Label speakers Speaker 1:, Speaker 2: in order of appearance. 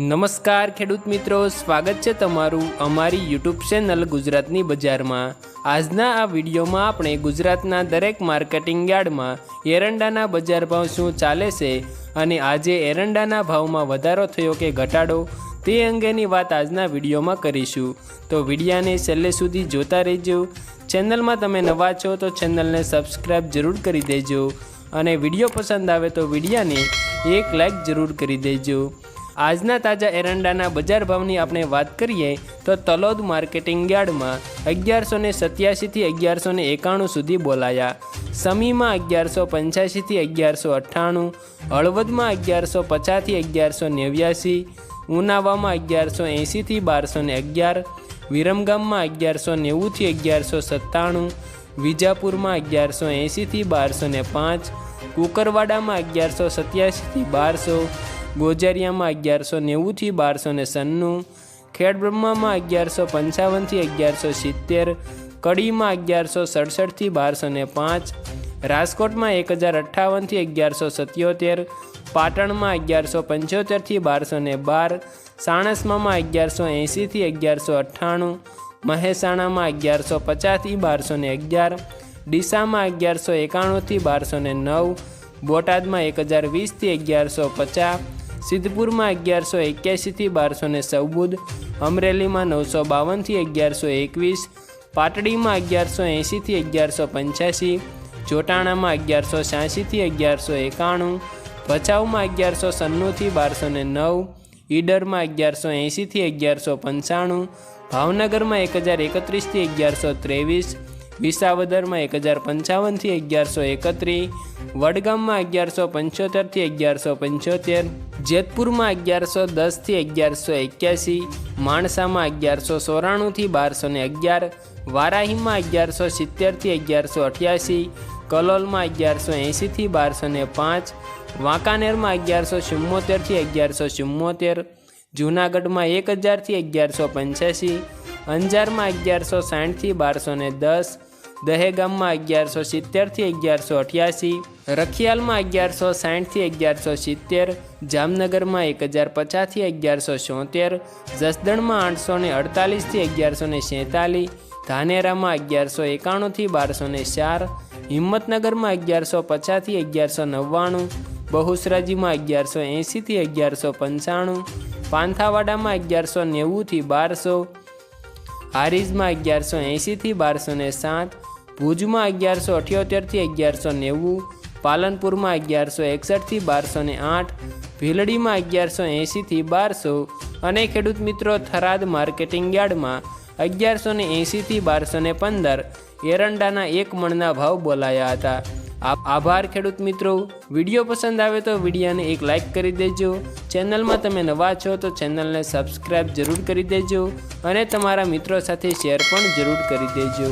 Speaker 1: નમસ્કાર ખેડૂત મિત્રો, સ્વાગત છે તમારું અમારી યુટ્યુબ ચેનલ ગુજરાતની બજારમાં. આજના આ વિડીયોમાં આપણે ગુજરાતના દરેક માર્કેટિંગ યાર્ડમાં એરંડાના બજાર ભાવ શું ચાલે છે અને આજે એરંડાના ભાવમાં વધારો થયો કે ઘટાડો, તે અંગેની વાત આજના વિડીયોમાં કરીશું. તો વિડીયાને છેલ્લે સુધી જોતા રહેજો. ચેનલમાં તમે નવા છો તો ચેનલને સબસ્ક્રાઈબ જરૂર કરી દેજો અને વીડિયો પસંદ આવે તો વિડીયાને એક લાઈક જરૂર કરી દેજો. આજના તાજા એરંડાના બજાર ભાવની આપણે વાત કરીએ, તો તલોદ માર્કેટિંગ યાર્ડમાં અગિયારસો ને સત્યાસીથી અગિયારસો ને એકાણું સુધી બોલાયા. સમીમાં અગિયારસો પંચ્યાસીથી અગિયારસો અઠ્ઠાણું, હળવદમાં અગિયારસો પચાસથી અગિયારસો નેવ્યાસી, ઉનાવામાં અગિયારસો એંસીથી બારસો ને અગિયાર, વિરમગામમાં અગિયારસો નેવુંથી અગિયારસો સત્તાણું, વિજાપુરમાં અગિયારસો એંસીથી બારસો ને પાંચ, કુકરવાડામાં અગિયારસો સત્યાસીથી બારસો ગોજારિયામાં અગિયારસો નેવુંથી બારસો ને સન્નું, ખેડબ્રહ્મામાં અગિયારસો પંચાવનથી અગિયારસો સિત્તેર, કડીમાં અગિયારસો સડસઠથી બારસો ને પાંચ, રાજકોટમાં એક હજાર અઠ્ઠાવનથી અગિયારસો સત્યોતેર, પાટણમાં અગિયારસો પંચોતેરથી બારસો ને બાર, સાણસમાં અગિયારસો એંસીથી અગિયારસો અઠ્ઠાણું, મહેસાણામાં અગિયારસો પચાસથી બારસો ને અગિયાર, ડીસામાં અગિયારસો એકાણુંથી બારસો ને નવ, બોટાદમાં એક હજાર વીસથી અગિયારસો પચાસ સિદ્ધપુરમાં અગિયારસો એક્યાસીથી બારસો ને ચૌદ, અમરેલીમાં નવસો બાવનથી અગિયારસો એકવીસ, પાટડીમાં અગિયારસો એંશીથી અગિયારસો પંચ્યાસી જોટાણામાં અગિયારસો છ્યાસીથી અગિયારસો એકાણું, ભચાઉમાં અગિયારસો સન્નુંથી બારસો ને નવ, ઈડરમાં અગિયારસો એંસીથી અગિયારસો પંચાણું, ભાવનગરમાં એક હજાર એકત્રીસથી અગિયારસો ત્રેવીસ વિસાવદરમાં એક હજાર પંચાવનથી અગિયારસો એકત્રીસ વડગામમાં અગિયારસો પંચોતેરથી અગિયારસો પંચોતેર, જેતપુરમાં અગિયારસો દસથી અગિયારસો એક્યાસી, માણસામાં અગિયારસો સોરાણુંથી બારસો ને અગિયાર, વારાહીમાં અગિયારસો સિત્તેરથી અગિયારસો અઠ્યાસી, કલોલમાં અગિયારસો એંસીથી બારસો ને પાંચ, વાંકાનેરમાં અગિયારસો ચુમ્મોતેરથી અગિયારસો ચુમ્મોતેર, જૂનાગઢમાં એક હજારથી અગિયારસો પંચ્યાસી, અંજારમાં અગિયારસો સાઠથી બારસો ને દસ દહેગામમાં અગિયારસો સિત્તેરથી અગિયારસો અઠ્યાસી, રખિયાલમાં અગિયારસો સાઠથી અગિયારસો સિત્તેર, જામનગરમાં એક હજાર પચાસથી અગિયારસો છોતેર જસદણમાં આઠસો ને અડતાલીસથી અગિયારસો ને સેતાલીસ ધાનેરામાં અગિયારસો એકાણુંથી બારસો ને ચાર, હિંમતનગરમાં અગિયારસો પચાસથી અગિયારસો નવ્વાણું, બહુસરાજીમાં અગિયારસો એંસીથી અગિયારસો પંચાણું, પાંથાવાડામાં અગિયારસો નેવુંથી બારસો, હારીજમાં અગિયારસો એંસીથી બારસો ને સાત ભુજમાં અગિયારસો અઠ્યોતેરથી અગિયારસો નેવું, પાલનપુરમાં અગિયારસો એકસઠથી બારસો ને આઠ, ભીલડીમાં અગિયારસો એંસીથી બારસો અને ખેડૂત મિત્રો થરાદ માર્કેટિંગ યાર્ડમાં અગિયારસો ને એંસીથી બારસો ને પંદર, એરંડાના એક મણના ભાવ બોલાયા હતા. આભાર ખેડૂત મિત્રો. વીડિયો પસંદ આવે તો વિડીયોને એક લાઇક કરી દેજો. ચેનલમાં તમે નવા છો તો ચેનલને સબસ્ક્રાઈબ જરૂર કરી દેજો અને તમારા મિત્રો સાથે શેર પણ જરૂર કરી દેજો.